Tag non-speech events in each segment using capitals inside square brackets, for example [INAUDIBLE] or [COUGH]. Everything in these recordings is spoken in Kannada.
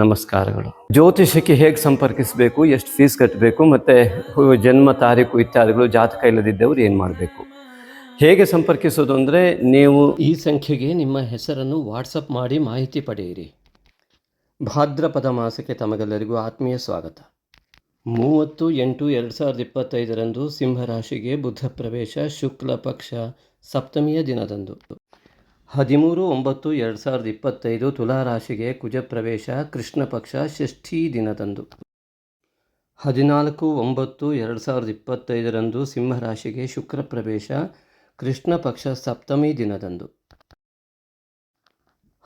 ನಮಸ್ಕಾರಗಳು. ಜ್ಯೋತಿಷಕ್ಕೆ ಹೇಗೆ ಸಂಪರ್ಕಿಸಬೇಕು, ಎಷ್ಟು ಫೀಸ್ ಕಟ್ಟಬೇಕು ಮತ್ತು ಜನ್ಮ ತಾರೀಕು ಇತ್ಯಾದಿಗಳು, ಜಾತಕ ಇಲ್ಲದಿದ್ದವರು ಏನು ಮಾಡಬೇಕು? ಹೇಗೆ ಸಂಪರ್ಕಿಸೋದು ಅಂದರೆ ನೀವು ಈ ಸಂಖ್ಯೆಗೆ ನಿಮ್ಮ ಹೆಸರನ್ನು ವಾಟ್ಸಪ್ ಮಾಡಿ ಮಾಹಿತಿ ಪಡೆಯಿರಿ. ಭಾದ್ರಪದ ಮಾಸಕ್ಕೆ ತಮಗೆಲ್ಲರಿಗೂ ಆತ್ಮೀಯ ಸ್ವಾಗತ. ಮೂವತ್ತು ಎಂಟು ಎರಡು ಸಾವಿರದ ಇಪ್ಪತ್ತೈದರಂದು ಸಿಂಹರಾಶಿಗೆ ಬುಧ ಪ್ರವೇಶ, ಶುಕ್ಲ ಪಕ್ಷ, ಸಪ್ತಮಿಯ ದಿನದಂದು. ಹದಿಮೂರು ಒಂಬತ್ತು ಎರಡು ಸಾವಿರದ ಇಪ್ಪತ್ತೈದು ತುಲಾ ರಾಶಿಗೆ ಕುಜ ಪ್ರವೇಶ ಕೃಷ್ಣ ಪಕ್ಷ ಷಷ್ಠಿ ದಿನದಂದು. ಹದಿನಾಲ್ಕು ಒಂಬತ್ತು ಎರಡು ಸಾವಿರದ ಇಪ್ಪತ್ತೈದರಂದು ಸಿಂಹರಾಶಿಗೆ ಶುಕ್ರ ಪ್ರವೇಶ ಕೃಷ್ಣ ಪಕ್ಷ ಸಪ್ತಮಿ ದಿನದಂದು.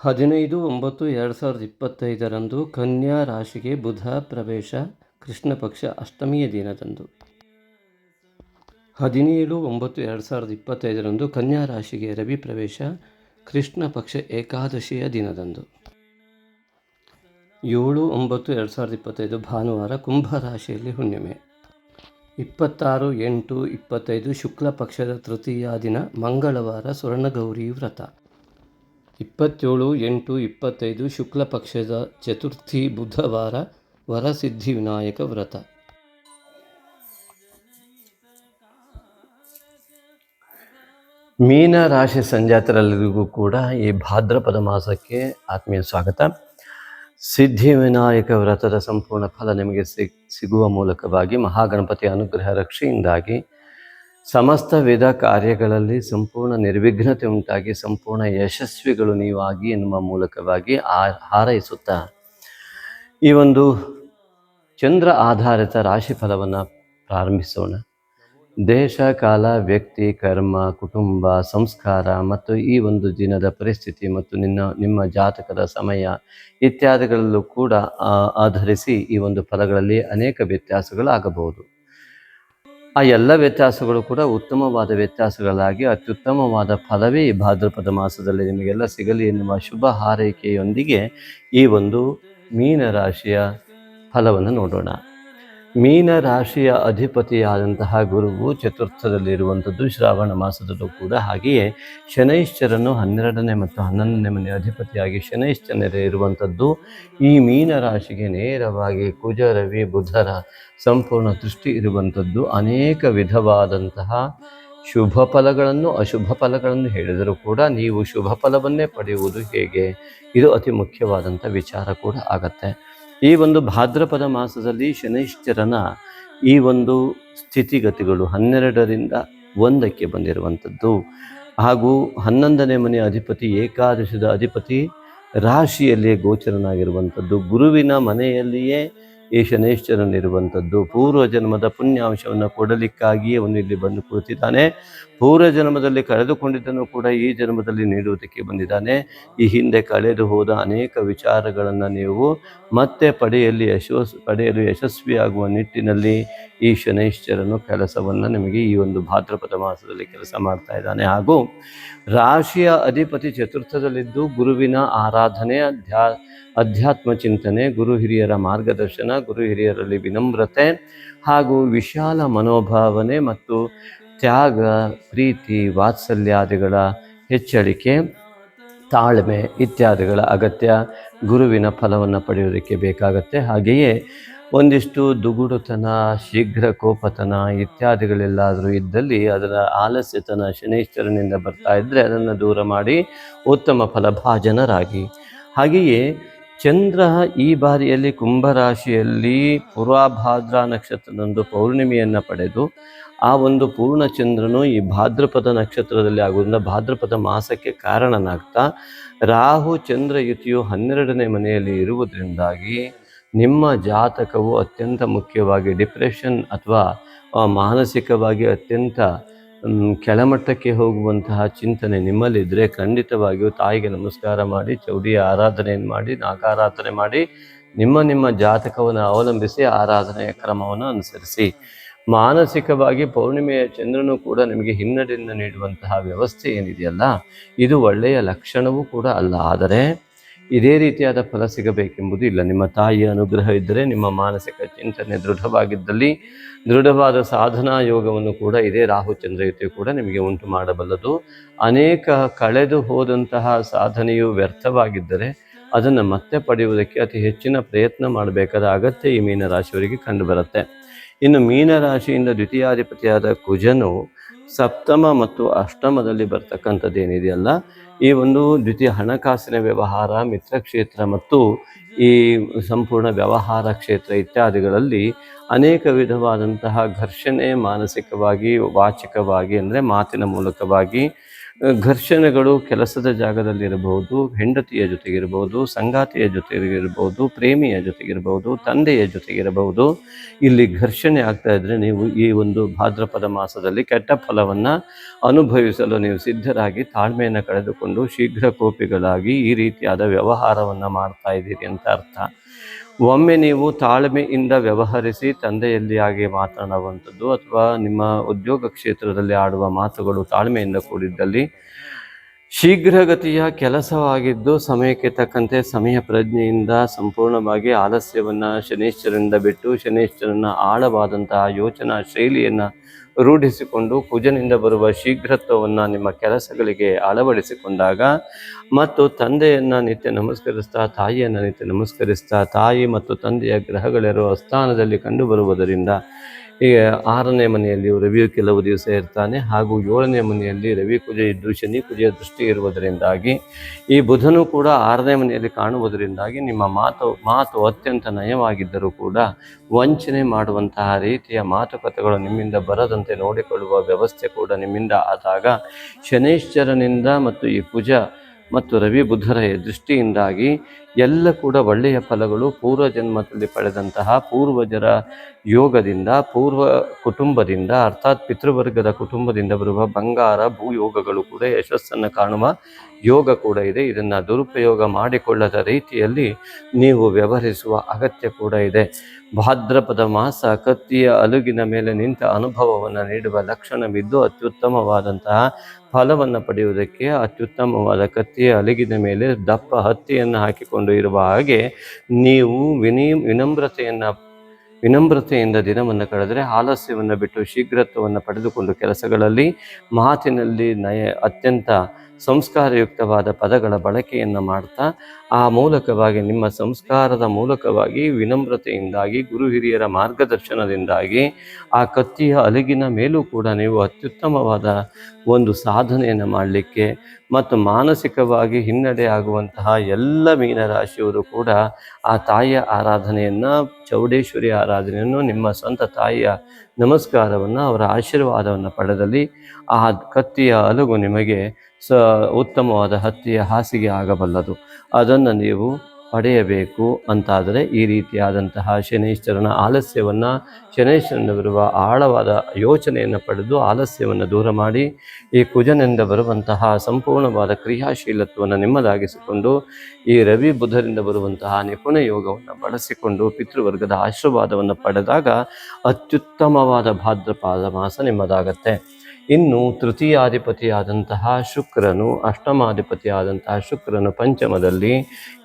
ಹದಿನೈದು ಒಂಬತ್ತು ಎರಡು ಸಾವಿರದ ಇಪ್ಪತ್ತೈದರಂದು ಕನ್ಯಾ ರಾಶಿಗೆ ಬುಧ ಪ್ರವೇಶ ಕೃಷ್ಣ ಪಕ್ಷ ಅಷ್ಟಮಿಯ ದಿನದಂದು. ಹದಿನೇಳು ಒಂಬತ್ತು ಎರಡು ಸಾವಿರದ ಇಪ್ಪತ್ತೈದರಂದು ಕನ್ಯಾ ರಾಶಿಗೆ ರವಿ ಪ್ರವೇಶ ಕೃಷ್ಣ ಪಕ್ಷ ಏಕಾದಶಿಯ ದಿನದಂದು. ಏಳು ಒಂಬತ್ತು ಎರಡು ಸಾವಿರದ ಇಪ್ಪತ್ತೈದು ಭಾನುವಾರ ಕುಂಭ ರಾಶಿಯಲ್ಲಿ ಹುಣ್ಣಿಮೆ. ಇಪ್ಪತ್ತಾರು ಎಂಟು ಇಪ್ಪತ್ತೈದು ಶುಕ್ಲ ಪಕ್ಷದ ತೃತೀಯ ದಿನ ಮಂಗಳವಾರ ಸ್ವರ್ಣಗೌರಿ ವ್ರತ. ಇಪ್ಪತ್ತೇಳು ಎಂಟು ಇಪ್ಪತ್ತೈದು ಶುಕ್ಲ ಪಕ್ಷದ ಚತುರ್ಥಿ ಬುಧವಾರ ವರಸಿದ್ಧಿ ವಿನಾಯಕ ವ್ರತ. ಮೀನ ರಾಶಿ ಸಂಜಾತರೆಲ್ಲರಿಗೂ ಕೂಡ ಈ ಭಾದ್ರಪದ ಮಾಸಕ್ಕೆ ಆತ್ಮೀಯ ಸ್ವಾಗತ. ಸಿದ್ಧಿ ವಿನಾಯಕ ವ್ರತದ ಸಂಪೂರ್ಣ ಫಲ ನಿಮಗೆ ಸಿಗ್ ಸಿಗುವ ಮೂಲಕವಾಗಿ ಮಹಾಗಣಪತಿ ಅನುಗ್ರಹ ರಕ್ಷೆಯಿಂದಾಗಿ ಸಮಸ್ತ ವಿಧ ಕಾರ್ಯಗಳಲ್ಲಿ ಸಂಪೂರ್ಣ ನಿರ್ವಿಘ್ನತೆ ಉಂಟಾಗಿ ಸಂಪೂರ್ಣ ಯಶಸ್ವಿಗಳು ನೀವಾಗಿ ಎನ್ನುವ ಮೂಲಕವಾಗಿ ಆ, ಹಾರೈಸುತ್ತಾ ಈ ಒಂದು ಚಂದ್ರ ಆಧಾರಿತ ರಾಶಿ ಫಲವನ್ನು ಪ್ರಾರಂಭಿಸೋಣ. ದೇಶ, ಕಾಲ, ವ್ಯಕ್ತಿ, ಕರ್ಮ, ಕುಟುಂಬ, ಸಂಸ್ಕಾರ ಮತ್ತು ಈ ಒಂದು ದಿನದ ಪರಿಸ್ಥಿತಿ ಮತ್ತು ನಿನ್ನ, ನಿಮ್ಮ ಜಾತಕದ ಸಮಯ ಇತ್ಯಾದಿಗಳಲ್ಲೂ ಕೂಡ ಆಧರಿಸಿ ಈ ಒಂದು ಫಲಗಳಲ್ಲಿ ಅನೇಕ ವ್ಯತ್ಯಾಸಗಳಾಗಬಹುದು. ಆ ಎಲ್ಲ ವ್ಯತ್ಯಾಸಗಳು ಕೂಡ ಉತ್ತಮವಾದ ವ್ಯತ್ಯಾಸಗಳಾಗಿ ಅತ್ಯುತ್ತಮವಾದ ಫಲವೇ ಈ ಭಾದ್ರಪದ ಮಾಸದಲ್ಲಿ ನಿಮಗೆಲ್ಲ ಸಿಗಲಿ ಎನ್ನುವ ಶುಭ ಹಾರೈಕೆಯೊಂದಿಗೆ ಈ ಒಂದು ಮೀನರಾಶಿಯ ಫಲವನ್ನು ನೋಡೋಣ. ಮೀನ ರಾಶಿಯ ಅಧಿಪತಿಯಾದಂತಹ ಗುರುವು ಚತುರ್ಥದಲ್ಲಿರುವಂಥದ್ದು ಶ್ರಾವಣ ಮಾಸದಲ್ಲೂ ಕೂಡ ಹಾಗೆಯೇ ಶನೈಶ್ಚರನು ಹನ್ನೆರಡನೇ ಮತ್ತು ಹನ್ನೊಂದನೇ ಮನೆ ಅಧಿಪತಿಯಾಗಿ ಶನೈಶ್ಚರ ಇರುವಂಥದ್ದು ಈ ಮೀನ ರಾಶಿಗೆ ನೇರವಾಗಿ ಕುಜ, ರವಿ, ಬುಧರ ಸಂಪೂರ್ಣ ದೃಷ್ಟಿ ಇರುವಂಥದ್ದು. ಅನೇಕ ವಿಧವಾದಂತಹ ಶುಭ ಫಲಗಳನ್ನು, ಅಶುಭ ಫಲಗಳನ್ನು ಹೇಳಿದರೂ ಕೂಡ ನೀವು ಶುಭ ಫಲವನ್ನೇ ಪಡೆಯುವುದು ಹೇಗೆ? ಇದು ಅತಿ ಮುಖ್ಯವಾದಂಥ ವಿಚಾರ ಕೂಡ ಆಗತ್ತೆ. ಈ ಒಂದು ಭಾದ್ರಪದ ಮಾಸದಲ್ಲಿ ಶನೈಶ್ಚರನ ಈ ಒಂದು ಸ್ಥಿತಿಗತಿಗಳು ಹನ್ನೆರಡರಿಂದ ಒಂದಕ್ಕೆ ಬಂದಿರುವಂಥದ್ದು. ಹಾಗೂ ಹನ್ನೊಂದನೇ ಮನೆಯ ಅಧಿಪತಿ, ಏಕಾದಶದ ಅಧಿಪತಿ ರಾಶಿಯಲ್ಲಿಯೇ ಗೋಚರನಾಗಿರುವಂಥದ್ದು. ಗುರುವಿನ ಮನೆಯಲ್ಲಿಯೇ ಈ ಪೂರ್ವ ಜನ್ಮದ ಪುಣ್ಯಾಂಶವನ್ನು ಕೊಡಲಿಕ್ಕಾಗಿಯೇ ಅವನು ಇಲ್ಲಿ ಬಂದು ಕೂತಿದ್ದಾನೆ ಪೂರ್ವ ಜನ್ಮದಲ್ಲಿ ಕಳೆದುಕೊಂಡಿದ್ದನ್ನು ಕೂಡ ಈ ಜನ್ಮದಲ್ಲಿ ನೀಡುವುದಕ್ಕೆ ಬಂದಿದ್ದಾನೆ. ಈ ಹಿಂದೆ ಕಳೆದು ಹೋದ ಅನೇಕ ವಿಚಾರಗಳನ್ನು ನೀವು ಮತ್ತೆ ಪಡೆಯಲ್ಲಿ ಯಶಸ್, ಪಡೆಯಲು ಯಶಸ್ವಿಯಾಗುವ ನಿಟ್ಟಿನಲ್ಲಿ ಈ ಶನೈಶ್ಚರನು ಕೆಲಸವನ್ನು ನಿಮಗೆ ಈ ಒಂದು ಭಾದ್ರಪದ ಮಾಸದಲ್ಲಿ ಕೆಲಸ ಮಾಡ್ತಾ ಇದ್ದಾನೆ. ಹಾಗೂ ರಾಶಿಯ ಅಧಿಪತಿ ಚತುರ್ಥದಲ್ಲಿದ್ದು ಗುರುವಿನ ಆರಾಧನೆ, ಅಧ್ಯಾ, ಅಧ್ಯಾತ್ಮ ಚಿಂತನೆ, ಗುರು ಹಿರಿಯರ ಮಾರ್ಗದರ್ಶನ, ಗುರು ಹಿರಿಯರಲ್ಲಿ ವಿನಮ್ರತೆ ಹಾಗೂ ವಿಶಾಲ ಮನೋಭಾವನೆ ಮತ್ತು ತ್ಯಾಗ, ಪ್ರೀತಿ, ವಾತ್ಸಲ್ಯಾದಿಗಳ ಹೆಚ್ಚಳಿಕೆ, ತಾಳ್ಮೆ ಇತ್ಯಾದಿಗಳ ಅಗತ್ಯ ಗುರುವಿನ ಫಲವನ್ನು ಪಡೆಯೋದಕ್ಕೆ ಬೇಕಾಗತ್ತೆ. ಹಾಗೆಯೇ ಒಂದಿಷ್ಟು ದುಗುಡುತನ, ಶೀಘ್ರ ಕೋಪತನ ಇತ್ಯಾದಿಗಳೆಲ್ಲಾದರೂ ಇದ್ದಲ್ಲಿ ಅದರ ಆಲಸ್ಯತನ ಶನೈಶ್ವರನಿಂದ ಬರ್ತಾ ಇದ್ದರೆ ಅದನ್ನು ದೂರ ಮಾಡಿ ಉತ್ತಮ ಫಲಭಾಜನರಾಗಿ. ಹಾಗೆಯೇ ಚಂದ್ರ ಈ ಬಾರಿಯಲ್ಲಿ ಕುಂಭರಾಶಿಯಲ್ಲಿ ಪೂರ್ವಾಭಾದ್ರ ನಕ್ಷತ್ರದಂದು ಪೌರ್ಣಿಮೆಯನ್ನು ಪಡೆದು, ಆ ಒಂದು ಪೂರ್ಣ ಚಂದ್ರನು ಈ ಭಾದ್ರಪದ ನಕ್ಷತ್ರದಲ್ಲಿ ಆಗುವುದರಿಂದ ಭಾದ್ರಪದ ಮಾಸಕ್ಕೆ ಕಾರಣನಾಗ್ತಾ, ರಾಹು ಚಂದ್ರ ಯುತಿಯು ಹನ್ನೆರಡನೇ ಮನೆಯಲ್ಲಿ ಇರುವುದರಿಂದಾಗಿ ನಿಮ್ಮ ಜಾತಕವು ಅತ್ಯಂತ ಮುಖ್ಯವಾಗಿ ಡಿಪ್ರೆಷನ್ ಅಥವಾ ಮಾನಸಿಕವಾಗಿ ಅತ್ಯಂತ ಕೆಳಮಟ್ಟಕ್ಕೆ ಹೋಗುವಂತಹ ಚಿಂತನೆ ನಿಮ್ಮಲ್ಲಿದ್ದರೆ ಖಂಡಿತವಾಗಿಯೂ ತಾಯಿಗೆ ನಮಸ್ಕಾರ ಮಾಡಿ, ಚೌಡಿಯ ಆರಾಧನೆಯನ್ನು ಮಾಡಿ, ನಾಗಾರಾಧನೆ ಮಾಡಿ, ನಿಮ್ಮ ನಿಮ್ಮ ಜಾತಕವನ್ನು ಅವಲಂಬಿಸಿ ಆರಾಧನೆಯ ಕ್ರಮವನ್ನು ಅನುಸರಿಸಿ. ಮಾನಸಿಕವಾಗಿ ಪೌರ್ಣಿಮೆಯ ಚಂದ್ರನು ಕೂಡ ನಿಮಗೆ ಹಿನ್ನಡೆಯನ್ನು ನೀಡುವಂತಹ ವ್ಯವಸ್ಥೆ ಏನಿದೆಯಲ್ಲ, ಇದು ಒಳ್ಳೆಯ ಲಕ್ಷಣವೂ ಕೂಡ ಅಲ್ಲ. ಆದರೆ ಇದೇ ರೀತಿಯಾದ ಫಲ ಸಿಗಬೇಕೆಂಬುದು ಇಲ್ಲ. ನಿಮ್ಮ ತಾಯಿಯ ಅನುಗ್ರಹ ಇದ್ದರೆ ನಿಮ್ಮ ಮಾನಸಿಕ ಚಿಂತನೆ ದೃಢವಾಗಿದ್ದಲ್ಲಿ ದೃಢವಾದ ಸಾಧನಾ ಯೋಗವನ್ನು ಕೂಡ ಇದೇ ರಾಹು ಚಂದ್ರಯುತಿ ಕೂಡ ನಿಮಗೆ ಉಂಟು ಮಾಡಬಲ್ಲದು. ಅನೇಕ ಕಳೆದು ಹೋದಂತಹ ಸಾಧನೆಯು ವ್ಯರ್ಥವಾಗಿದ್ದರೆ ಅದನ್ನು ಮತ್ತೆ ಪಡೆಯುವುದಕ್ಕೆ ಅತಿ ಹೆಚ್ಚಿನ ಪ್ರಯತ್ನ ಮಾಡಬೇಕಾದ ಅಗತ್ಯ ಈ ಮೀನರಾಶಿಯವರಿಗೆ ಕಂಡುಬರುತ್ತೆ. ಇನ್ನು ಮೀನರಾಶಿಯಿಂದ ದ್ವಿತೀಯಾಧಿಪತಿಯಾದ ಕುಜನು ಸಪ್ತಮ ಮತ್ತು ಅಷ್ಟಮದಲ್ಲಿ ಬರ್ತಕ್ಕಂಥದ್ದು ಏನಿದೆಯಲ್ಲ ಈ ಒಂದು ದ್ವಿತೀಯ ಹಣಕಾಸಿನ ವ್ಯವಹಾರ, ಮಿತ್ರ ಕ್ಷೇತ್ರ ಮತ್ತು ಈ ಸಂಪೂರ್ಣ ವ್ಯವಹಾರ ಕ್ಷೇತ್ರ ಇತ್ಯಾದಿಗಳಲ್ಲಿ ಅನೇಕ ವಿಧವಾದಂತಹ ಘರ್ಷಣೆ ಮಾನಸಿಕವಾಗಿ, ವಾಚಿಕವಾಗಿ, ಅಂದರೆ ಮಾತಿನ ಮೂಲಕವಾಗಿ ಘರ್ಷಣೆಗಳು ಕೆಲಸದ ಜಾಗದಲ್ಲಿರಬಹುದು, ಹೆಂಡತಿಯ ಜೊತೆಗಿರಬಹುದು, ಸಂಗಾತಿಯ ಜೊತೆಗಿರಬಹುದು, ಪ್ರೇಮಿಯ ಜೊತೆಗಿರಬಹುದು, ತಂದೆಯ ಜೊತೆಗಿರಬಹುದು. ಇಲ್ಲಿ ಘರ್ಷಣೆ ಆಗ್ತಾ ಇದ್ದರೆ ನೀವು ಈ ಒಂದು ಭಾದ್ರಪದ ಮಾಸದಲ್ಲಿ ಕೆಟ್ಟ ಫಲವನ್ನು ಅನುಭವಿಸಲು ನೀವು ಸಿದ್ಧರಾಗಿ ತಾಳ್ಮೆಯನ್ನು ಕಳೆದುಕೊಂಡು ಶೀಘ್ರ ಕೋಪಿಗಳಾಗಿ ಈ ರೀತಿಯಾದ ವ್ಯವಹಾರವನ್ನು ಮಾಡ್ತಾ ಇದ್ದೀರಿ ಅಂತ ಅರ್ಥ. ಒಮ್ಮೆ ನೀವು ತಾಳ್ಮೆಯಿಂದ ವ್ಯವಹರಿಸಿ ತಂದೆಯಲ್ಲಿ ಹಾಗೆ ಮಾತನಾಡುವಂಥದ್ದು ಅಥವಾ ನಿಮ್ಮ ಉದ್ಯೋಗ ಕ್ಷೇತ್ರದಲ್ಲಿ ಆಡುವ ಮಾತುಗಳು ತಾಳ್ಮೆಯಿಂದ ಕೂಡಿದ್ದಲ್ಲಿ ಶೀಘ್ರಗತಿಯ ಕೆಲಸವಾಗಿದ್ದು ಸಮಯಕ್ಕೆ ತಕ್ಕಂತೆ ಸಮಯ ಪ್ರಜ್ಞೆಯಿಂದ ಸಂಪೂರ್ಣವಾಗಿ ಆಲಸ್ಯವನ್ನು ಶನೇಶ್ವರನಿಂದ ಬಿಟ್ಟು ಶನೇಶ್ವರನ ಆಳವಾದಂತಹ ಯೋಚನಾ ಶೈಲಿಯನ್ನು ರೂಢಿಸಿಕೊಂಡು ಕುಜನಿಂದ ಬರುವ ಶೀಘ್ರತ್ವವನ್ನು ನಿಮ್ಮ ಕೆಲಸಗಳಿಗೆ ಅಳವಡಿಸಿಕೊಂಡಾಗ ಮತ್ತು ತಂದೆಯನ್ನು ನಿತ್ಯ ನಮಸ್ಕರಿಸ್ತಾ, ತಾಯಿಯನ್ನು ನಿತ್ಯ ನಮಸ್ಕರಿಸ್ತಾ, ತಾಯಿ ಮತ್ತು ತಂದೆಯ ಗ್ರಹಗಳಿರುವ ಸ್ಥಾನದಲ್ಲಿ ಕಂಡುಬರುವುದರಿಂದ ಈ ಆರನೇ ಮನೆಯಲ್ಲಿ ರವಿಯು ಕೆಲವು ದಿವಸ ಇರ್ತಾನೆ. ಹಾಗೂ ಏಳನೇ ಮನೆಯಲ್ಲಿ ರವಿ ಕುಜ ಇದ್ದು ಶನಿ ಕುಜೆಯ ದೃಷ್ಟಿ ಇರುವುದರಿಂದಾಗಿ ಈ ಬುಧನು ಕೂಡ ಆರನೇ ಮನೆಯಲ್ಲಿ ಕಾಣುವುದರಿಂದಾಗಿ ನಿಮ್ಮ ಮಾತು ಮಾತು ಅತ್ಯಂತ ನಯವಾಗಿದ್ದರೂ ಕೂಡ ವಂಚನೆ ಮಾಡುವಂತಹ ರೀತಿಯ ಮಾತುಕತೆಗಳು ನಿಮ್ಮಿಂದ ಬರದಂತೆ ನೋಡಿಕೊಳ್ಳುವ ವ್ಯವಸ್ಥೆ ಕೂಡ ನಿಮ್ಮಿಂದ ಆದಾಗ ಶನೈಶ್ಚರನಿಂದ ಮತ್ತು ಈ ಕುಜ ಮತ್ತು ರವಿ ಬುದ್ಧರ ದೃಷ್ಟಿಯಿಂದಾಗಿ ಎಲ್ಲ ಕೂಡ ಒಳ್ಳೆಯ ಫಲಗಳು ಪೂರ್ವ ಜನ್ಮದಲ್ಲಿ ಪಡೆದಂತಹ ಪೂರ್ವಜರ ಯೋಗದಿಂದ, ಪೂರ್ವ ಕುಟುಂಬದಿಂದ, ಅರ್ಥಾತ್ ಪಿತೃವರ್ಗದ ಕುಟುಂಬದಿಂದ ಬರುವ ಬಂಗಾರ ಭೂಯೋಗಗಳು ಕೂಡ ಯಶಸ್ಸನ್ನು ಕಾಣುವ ಯೋಗ ಕೂಡ ಇದೆ. ಇದನ್ನು ದುರುಪಯೋಗ ಮಾಡಿಕೊಳ್ಳದ ರೀತಿಯಲ್ಲಿ ನೀವು ವ್ಯವಹರಿಸುವ ಅಗತ್ಯ ಕೂಡ ಇದೆ. ಭಾದ್ರಪದ ಮಾಸ ಕತ್ತಿಯ ಅಲುಗಿನ ಮೇಲೆ ನಿಂತ ಅನುಭವವನ್ನು ನೀಡುವ ಲಕ್ಷಣವಿದ್ದು ಅತ್ಯುತ್ತಮವಾದಂತಹ ಫಲವನ್ನು ಪಡೆಯುವುದಕ್ಕೆ ಅತ್ಯುತ್ತಮವಾದ ಕತ್ತಿಯ ಅಲುಗಿನ ಮೇಲೆ ದಪ್ಪ ಹತ್ತಿಯನ್ನು ಹಾಕಿಕೊಂಡು ಇರುವ ಹಾಗೆ ನೀವು ವಿನಿ ವಿನಮ್ರತೆಯನ್ನು, ವಿನಮ್ರತೆಯಿಂದ ದಿನವನ್ನು ಕಳೆದರೆ ಆಲಸ್ಯವನ್ನು ಬಿಟ್ಟು ಶೀಘ್ರತ್ವವನ್ನು ಪಡೆದುಕೊಂಡು ಕೆಲಸಗಳಲ್ಲಿ ಮಾತಿನಲ್ಲಿ ನಯ ಅತ್ಯಂತ ಸಂಸ್ಕಾರಯುಕ್ತವಾದ ಪದಗಳ ಬಳಕೆಯನ್ನು ಮಾಡ್ತಾ, ಆ ಮೂಲಕವಾಗಿ ನಿಮ್ಮ ಸಂಸ್ಕಾರದ ಮೂಲಕವಾಗಿ ವಿನಮ್ರತೆಯಿಂದಾಗಿ, ಗುರು ಹಿರಿಯರ ಮಾರ್ಗದರ್ಶನದಿಂದಾಗಿ, ಆ ಕತ್ತಿಯ ಅಲಗಿನ ಮೇಲೂ ಕೂಡ ನೀವು ಅತ್ಯುತ್ತಮವಾದ ಒಂದು ಸಾಧನೆಯನ್ನು ಮಾಡಲಿಕ್ಕೆ ಮತ್ತು ಮಾನಸಿಕವಾಗಿ ಹಿನ್ನಡೆ ಆಗುವಂತಹ ಎಲ್ಲ ಮೀನರಾಶಿಯವರು ಕೂಡ ಆ ತಾಯಿಯ ಆರಾಧನೆಯನ್ನು, ಚೌಡೇಶ್ವರಿ ಆರಾಧನೆಯನ್ನು ನಿಮ್ಮ ಸ್ವಂತ ತಾಯಿಯ ನಮಸ್ಕಾರವನ್ನು, ಅವರ ಆಶೀರ್ವಾದವನ್ನು ಪಡೆದಲ್ಲಿ ಆ ಕತ್ತಿಯ ಅಲಗು ನಿಮಗೆ ಸ ಉತ್ತಮವಾದ ಹತ್ತಿಯ ಹಾಸಿಗೆ ಆಗಬಲ್ಲದು. ಅದನ್ನು ನೀವು ಪಡೆಯಬೇಕು ಅಂತಾದರೆ ಈ ರೀತಿಯಾದಂತಹ ಶನೈಶ್ಚರನ ಆಲಸ್ಯವನ್ನು ಶನೈಶ್ವರನ ಬರುವ ಆಳವಾದ ಯೋಚನೆಯನ್ನು ಪಡೆದು ಆಲಸ್ಯವನ್ನು ದೂರ ಮಾಡಿ ಈ ಕುಜನಿಂದ ಬರುವಂತಹ ಸಂಪೂರ್ಣವಾದ ಕ್ರಿಯಾಶೀಲತ್ವವನ್ನು ನಿಮ್ಮದಾಗಿಸಿಕೊಂಡು ಈ ರವಿ ಬುಧರಿಂದ ಬರುವಂತಹ ನಿಪುಣ ಯೋಗವನ್ನು ಬಳಸಿಕೊಂಡು ಪಿತೃವರ್ಗದ ಆಶೀರ್ವಾದವನ್ನು ಪಡೆದಾಗ ಅತ್ಯುತ್ತಮವಾದ ಭಾದ್ರಪಾದ ಮಾಸ ನಿಮ್ಮದಾಗತ್ತೆ. ಇನ್ನು ತೃತೀಯಾಧಿಪತಿಯಾದಂತಹ ಶುಕ್ರನು ಅಷ್ಟಮಾಧಿಪತಿಯಾದಂತಹ ಶುಕ್ರನು ಪಂಚಮದಲ್ಲಿ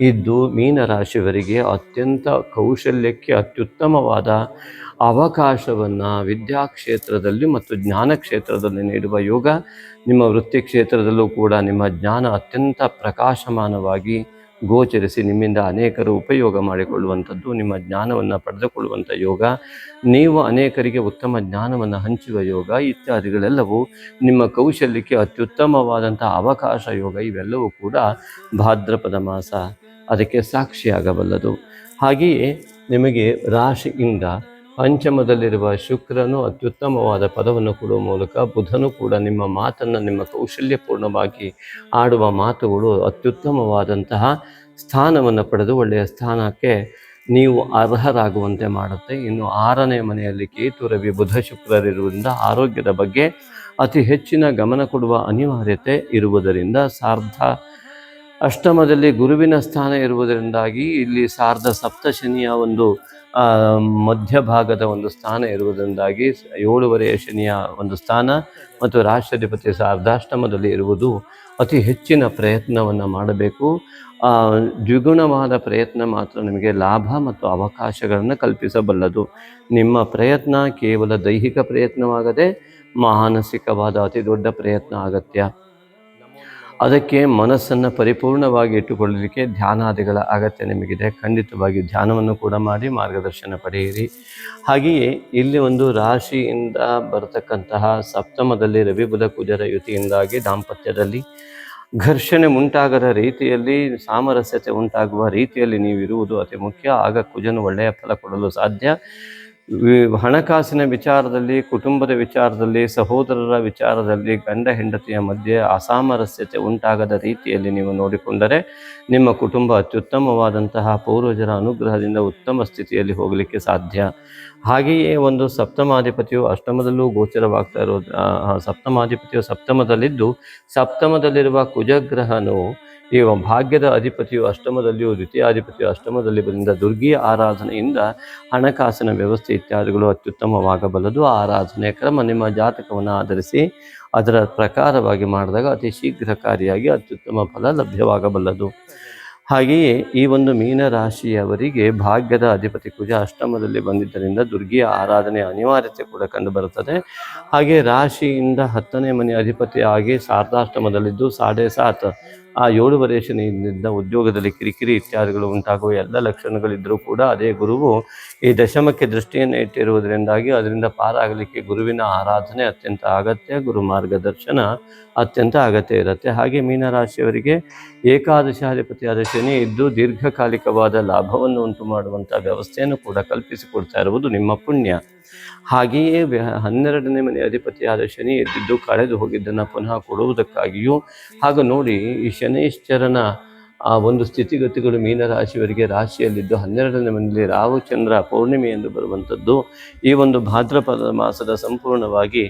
ಇದ್ದು ಮೀನರಾಶಿಯವರಿಗೆ ಅತ್ಯಂತ ಕೌಶಲ್ಯಕ್ಕೆ ಅತ್ಯುತ್ತಮವಾದ ಅವಕಾಶವನ್ನು ವಿದ್ಯಾಕ್ಷೇತ್ರದಲ್ಲಿ ಮತ್ತು ಜ್ಞಾನ ಕ್ಷೇತ್ರದಲ್ಲಿ ನೀಡುವ ಯೋಗ. ನಿಮ್ಮ ವೃತ್ತಿ ಕ್ಷೇತ್ರದಲ್ಲೂ ಕೂಡ ನಿಮ್ಮ ಜ್ಞಾನ ಅತ್ಯಂತ ಪ್ರಕಾಶಮಾನವಾಗಿ ಗೋಚರಿಸಿ ನಿಮ್ಮಿಂದ ಅನೇಕರು ಉಪಯೋಗ ಮಾಡಿಕೊಳ್ಳುವಂಥದ್ದು, ನಿಮ್ಮ ಜ್ಞಾನವನ್ನು ಪಡೆದುಕೊಳ್ಳುವಂಥ ಯೋಗ, ನೀವು ಅನೇಕರಿಗೆ ಉತ್ತಮ ಜ್ಞಾನವನ್ನು ಹಂಚುವ ಯೋಗ ಇತ್ಯಾದಿಗಳೆಲ್ಲವೂ ನಿಮ್ಮ ಕೌಶಲ್ಯಕ್ಕೆ ಅತ್ಯುತ್ತಮವಾದಂಥ ಅವಕಾಶ ಯೋಗ. ಇವೆಲ್ಲವೂ ಕೂಡ ಭಾದ್ರಪದ ಮಾಸ. ಅದಕ್ಕೆ ಸಾಕ್ಷಿಯಾಗಬಲ್ಲದು. ಹಾಗೆಯೇ ನಿಮಗೆ ರಾಶಿಯಿಂದ ಪಂಚಮದಲ್ಲಿರುವ ಶುಕ್ರನು ಅತ್ಯುತ್ತಮವಾದ ಪದವನ್ನು ಕೊಡುವ ಮೂಲಕ ಬುಧನು ಕೂಡ ನಿಮ್ಮ ಮಾತನ್ನು, ನಿಮ್ಮ ಕೌಶಲ್ಯಪೂರ್ಣವಾಗಿ ಆಡುವ ಮಾತುಗಳು ಅತ್ಯುತ್ತಮವಾದಂತಹ ಸ್ಥಾನವನ್ನು ಪಡೆದು ಒಳ್ಳೆಯ ಸ್ಥಾನಕ್ಕೆ ನೀವು ಅರ್ಹರಾಗುವಂತೆ ಮಾಡುತ್ತೆ. ಇನ್ನು ಆರನೇ ಮನೆಯಲ್ಲಿ ಕೇತು, ರವಿ, ಬುಧ, ಶುಕ್ರರಿರುವುದರಿಂದ ಆರೋಗ್ಯದ ಬಗ್ಗೆ ಅತಿ ಹೆಚ್ಚಿನ ಗಮನ ಕೊಡುವ ಅನಿವಾರ್ಯತೆ ಇರುವುದರಿಂದ ಸಾರ್ಧ ಅಷ್ಟಮದಲ್ಲಿ ಗುರುವಿನ ಸ್ಥಾನ ಇರುವುದರಿಂದಾಗಿ ಇಲ್ಲಿ ಸಾರ್ಧ ಸಪ್ತಶನಿಯ ಒಂದು ಮಧ್ಯಭಾಗದ ಒಂದು ಸ್ಥಾನ ಇರುವುದರಿಂದಾಗಿ ಏಳುವರೆ ಏಳುವರೆಯ ಶನಿಯ ಒಂದು ಸ್ಥಾನ ಮತ್ತು ರಾಷ್ಟ್ರಾಧಿಪತಿ ಅರ್ಧಾಷ್ಟಮದಲ್ಲಿ ಇರುವುದು ಅತಿ ಹೆಚ್ಚಿನ ಪ್ರಯತ್ನವನ್ನು ಮಾಡಬೇಕು. ದ್ವಿಗುಣವಾದ ಪ್ರಯತ್ನ ಮಾತ್ರ ನಿಮಗೆ ಲಾಭ ಮತ್ತು ಅವಕಾಶಗಳನ್ನು ಕಲ್ಪಿಸಬಲ್ಲದು. ನಿಮ್ಮ ಪ್ರಯತ್ನ ಕೇವಲ ದೈಹಿಕ ಪ್ರಯತ್ನವಾಗದೆ ಮಾನಸಿಕವಾದ ಅತಿ ದೊಡ್ಡ ಪ್ರಯತ್ನ ಅಗತ್ಯ. ಅದಕ್ಕೆ ಮನಸ್ಸನ್ನು ಪರಿಪೂರ್ಣವಾಗಿ ಇಟ್ಟುಕೊಳ್ಳಲಿಕ್ಕೆ ಧ್ಯಾನಾದಿಗಳ ಅಗತ್ಯ ನಿಮಗಿದೆ. ಖಂಡಿತವಾಗಿ ಧ್ಯಾನವನ್ನು ಕೂಡ ಮಾಡಿ ಮಾರ್ಗದರ್ಶನ ಪಡೆಯಿರಿ. ಹಾಗೆಯೇ ಇಲ್ಲಿ ಒಂದು ರಾಶಿಯಿಂದ ಬರತಕ್ಕಂತಹ ಸಪ್ತಮದಲ್ಲಿ ರವಿ ಬುಧ ಕುಜರ ಯುತಿಯಿಂದಾಗಿ ದಾಂಪತ್ಯದಲ್ಲಿ ಘರ್ಷಣೆ ಉಂಟಾಗದ ರೀತಿಯಲ್ಲಿ ಸಾಮರಸ್ಯತೆ ಉಂಟಾಗುವ ರೀತಿಯಲ್ಲಿ ನೀವು ಇರುವುದು ಅತಿ ಮುಖ್ಯ. ಆಗ ಕುಜನು ಒಳ್ಳೆಯ ಫಲ ಕೊಡಲು ಸಾಧ್ಯ. ಹಣಕಾಸಿನ ವಿಚಾರದಲ್ಲಿ, ಕುಟುಂಬದ ವಿಚಾರದಲ್ಲಿ, ಸಹೋದರರ ವಿಚಾರದಲ್ಲಿ ಗಂಡ ಹೆಂಡತಿಯ ಮಧ್ಯೆ ಅಸಾಮರಸ್ಯತೆ ಉಂಟಾಗದ ರೀತಿಯಲ್ಲಿ ನೀವು ನೋಡಿಕೊಂಡರೆ ನಿಮ್ಮ ಕುಟುಂಬ ಅತ್ಯುತ್ತಮವಾದಂತಹ ಪೂರ್ವಜರ ಅನುಗ್ರಹದಿಂದ ಉತ್ತಮ ಸ್ಥಿತಿಯಲ್ಲಿ ಹೋಗಲಿಕ್ಕೆ ಸಾಧ್ಯ. ಹಾಗೆಯೇ ಒಂದು ಸಪ್ತಮಾಧಿಪತಿಯು ಅಷ್ಟಮದಲ್ಲೂ ಗೋಚರವಾಗ್ತಾ ಇರೋದು ಸಪ್ತಮಾಧಿಪತಿಯು ಸಪ್ತಮದಲ್ಲಿದ್ದು, ಸಪ್ತಮದಲ್ಲಿರುವ ಕುಜಗ್ರಹನು ಈ ಭಾಗ್ಯದ ಅಧಿಪತಿಯು ಅಷ್ಟಮದಲ್ಲಿಯೂ ದ್ವಿತೀಯಾಧಿಪತಿಯು ಅಷ್ಟಮದಲ್ಲಿ ಬಂದ ದುರ್ಗಿಯ ಆರಾಧನೆಯಿಂದ ಹಣಕಾಸಿನ ವ್ಯವಸ್ಥೆ ಇತ್ಯಾದಿಗಳು ಅತ್ಯುತ್ತಮವಾಗಬಲ್ಲದು. ಆರಾಧನೆ ಕ್ರಮ ನಿಮ್ಮ ಜಾತಕವನ್ನು ಆಧರಿಸಿ ಅದರ ಪ್ರಕಾರವಾಗಿ ಮಾಡಿದಾಗ ಅತಿ ಶೀಘ್ರಕಾರಿಯಾಗಿ ಅತ್ಯುತ್ತಮ ಫಲ ಲಭ್ಯವಾಗಬಲ್ಲದು. ಹಾಗೆಯೇ ಈ ಒಂದು ಮೀನ ರಾಶಿಯವರಿಗೆ ಭಾಗ್ಯದ ಅಧಿಪತಿ ಕುಜ ಅಷ್ಟಮದಲ್ಲಿ ಬಂದಿದ್ದರಿಂದ ದುರ್ಗಿಯ ಆರಾಧನೆ ಅನಿವಾರ್ಯತೆ ಕೂಡ ಕಂಡುಬರುತ್ತದೆ. ಹಾಗೆ ರಾಶಿಯಿಂದ ಹತ್ತನೇ ಮನೆ ಅಧಿಪತಿ ಆಗಿ ಸಾರ್ಧಾಷ್ಟಮದಲ್ಲಿದ್ದು ಸಾಡೆ ಸಾತ್ ಆ ಏಳುವರೆ ಶನಿಯಿಂದ ಉದ್ಯೋಗದಲ್ಲಿ ಕಿರಿಕಿರಿ ಇತ್ಯಾದಿಗಳು ಉಂಟಾಗುವ ಎಲ್ಲ ಲಕ್ಷಣಗಳಿದ್ದರೂ ಕೂಡ ಅದೇ ಗುರುವು ಈ ದಶಮಕ್ಕೆ ದೃಷ್ಟಿಯನ್ನು ಇಟ್ಟಿರುವುದರಿಂದಾಗಿ ಅದರಿಂದ ಪಾರಾಗಲಿಕ್ಕೆ ಗುರುವಿನ ಆರಾಧನೆ ಅತ್ಯಂತ ಅಗತ್ಯ, ಗುರು ಮಾರ್ಗದರ್ಶನ ಅತ್ಯಂತ ಅಗತ್ಯ ಇರುತ್ತೆ. ಹಾಗೆ ಮೀನರಾಶಿಯವರಿಗೆ ಏಕಾದಶಾಧಿಪತಿಯಾದ ಶನಿ ಇದ್ದು ದೀರ್ಘಕಾಲಿಕವಾದ ಲಾಭವನ್ನು ಉಂಟು ಮಾಡುವಂಥ ವ್ಯವಸ್ಥೆಯನ್ನು ಕೂಡ ಕಲ್ಪಿಸಿಕೊಡ್ತಾ ಇರುವುದು ನಿಮ್ಮ ಪುಣ್ಯ. ಹಾಗೆಯೇ ಹನ್ನೆರಡನೇ ಮನೆ ಅಧಿಪತಿಯಾದ ಶನಿ ಎದ್ದಿದ್ದು ಕಳೆದು ಹೋಗಿದ್ದನ್ನು ಪುನಃ ಕೊಡುವುದಕ್ಕಾಗಿಯೂ, ಹಾಗೂ ನೋಡಿ ಈ ಶನೈಶ್ಚರನ ಆ ಒಂದು ಸ್ಥಿತಿಗತಿಗಳು ಮೀನರಾಶಿಯವರಿಗೆ ರಾಶಿಯಲ್ಲಿದ್ದು ಹನ್ನೆರಡನೇ ಮನೆಯಲ್ಲಿ ರಾಹುಚಂದ್ರ ಪೌರ್ಣಿಮೆ ಎಂದು ಬರುವಂಥದ್ದು. ಈ ಒಂದು ಭಾದ್ರಪದ ಮಾಸದ ಸಂಪೂರ್ಣವಾಗಿ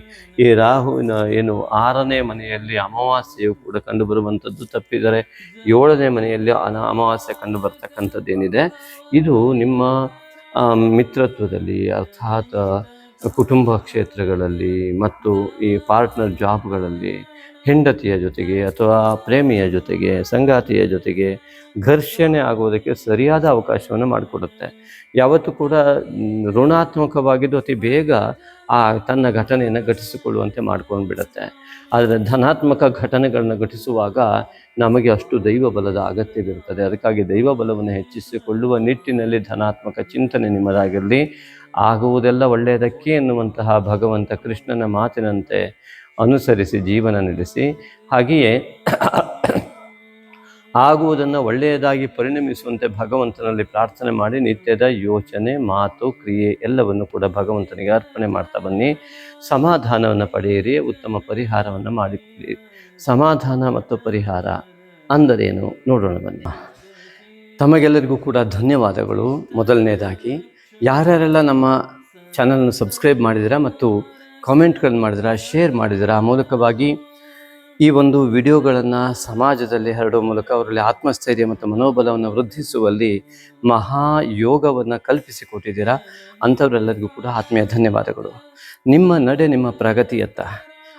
ಈ ರಾಹುವಿನ ಏನು ಆರನೇ ಮನೆಯಲ್ಲಿ ಅಮಾವಾಸ್ಯೆಯು ಕೂಡ ಕಂಡು ಬರುವಂಥದ್ದು ತಪ್ಪಿದರೆ, ಏಳನೇ ಮನೆಯಲ್ಲಿ ಅನ ಅಮಾವಾಸ್ಯೆ ಕಂಡು ಬರ್ತಕ್ಕಂಥದ್ದೇನಿದೆ. ಇದು ನಿಮ್ಮ ಮಿತ್ರತ್ವದಲ್ಲಿ ಅರ್ಥಾತ್ ಕುಟುಂಬ ಕ್ಷೇತ್ರಗಳಲ್ಲಿ ಮತ್ತು ಈ ಪಾರ್ಟ್ನರ್ ಜಾಬ್ಗಳಲ್ಲಿ ಹೆಂಡತಿಯ ಜೊತೆಗೆ ಅಥವಾ ಪ್ರೇಮಿಯ ಜೊತೆಗೆ, ಸಂಗಾತಿಯ ಜೊತೆಗೆ ಘರ್ಷಣೆ ಆಗುವುದಕ್ಕೆ ಸರಿಯಾದ ಅವಕಾಶವನ್ನು ಮಾಡಿಕೊಡುತ್ತೆ. ಯಾವತ್ತೂ ಕೂಡ ಋಣಾತ್ಮಕವಾಗಿದ್ದು ಅತಿ ಬೇಗ ಆ ತನ್ನ ಘಟನೆಯನ್ನು ಘಟಿಸಿಕೊಳ್ಳುವಂತೆ ಮಾಡ್ಕೊಂಡು ಬಿಡುತ್ತೆ ಆದರೆ ಧನಾತ್ಮಕ ಘಟನೆಗಳನ್ನು ಘಟಿಸುವಾಗ ನಮಗೆ ಅಷ್ಟು ದೈವ ಬಲದ ಅಗತ್ಯವಿರುತ್ತದೆ. ಅದಕ್ಕಾಗಿ ದೈವ ಬಲವನ್ನು ಹೆಚ್ಚಿಸಿಕೊಳ್ಳುವ ನಿಟ್ಟಿನಲ್ಲಿ ಧನಾತ್ಮಕ ಚಿಂತನೆ ನಿಮ್ಮದಾಗಿರಲಿ. ಆಗುವುದೆಲ್ಲ ಒಳ್ಳೆಯದಕ್ಕೆ ಎನ್ನುವಂತಹ ಭಗವಂತ ಕೃಷ್ಣನ ಮಾತಿನಂತೆ ಅನುಸರಿಸಿ, ಜೀವನ ನಡೆಸಿ, ಹಾಗೆಯೇ ಆಗುವುದನ್ನು ಒಳ್ಳೆಯದಾಗಿ ಪರಿಣಮಿಸುವಂತೆ ಭಗವಂತನಲ್ಲಿ ಪ್ರಾರ್ಥನೆ ಮಾಡಿ, ನಿತ್ಯದ ಯೋಚನೆ, ಮಾತು, ಕ್ರಿಯೆ ಎಲ್ಲವನ್ನು ಕೂಡ ಭಗವಂತನಿಗೆ ಅರ್ಪಣೆ ಮಾಡ್ತಾ ಬನ್ನಿ. ಸಮಾಧಾನವನ್ನು ಪಡೆಯಿರಿ, ಉತ್ತಮ ಪರಿಹಾರವನ್ನು ಮಾಡಿಕೊಳ್ಳಿ. ಸಮಾಧಾನ ಮತ್ತು ಪರಿಹಾರ ಅಂದರೇನು? ನೋಡೋಣ ಬನ್ನಿ. ತಮಗೆಲ್ಲರಿಗೂ ಕೂಡ ಧನ್ಯವಾದಗಳು. ಮೊದಲನೇದಾಗಿ, ಯಾರ್ಯಾರೆಲ್ಲ ನಮ್ಮ ಚಾನಲನ್ನು ಸಬ್ಸ್ಕ್ರೈಬ್ ಮಾಡಿದಿರಾ ಮತ್ತು ಕಾಮೆಂಟ್ಗಳನ್ನು ಮಾಡಿದ್ರೆ ಶೇರ್ ಮಾಡಿದಿರಾ ಆ ಮೂಲಕವಾಗಿ ಈ ಒಂದು ವಿಡಿಯೋಗಳನ್ನು ಸಮಾಜದಲ್ಲಿ ಹರಡುವ ಮೂಲಕ ಅವರಲ್ಲಿ ಆತ್ಮಸ್ಥೈರ್ಯ ಮತ್ತು ಮನೋಬಲವನ್ನು ವೃದ್ಧಿಸುವಲ್ಲಿ ಮಹಾಯೋಗವನ್ನು ಕಲ್ಪಿಸಿಕೊಟ್ಟಿದ್ದೀರಾ ಅಂಥವರೆಲ್ಲರಿಗೂ ಕೂಡ ಆತ್ಮೀಯ ಧನ್ಯವಾದಗಳು. ನಿಮ್ಮ ನಡೆ ನಿಮ್ಮ ಪ್ರಗತಿಯತ್ತ.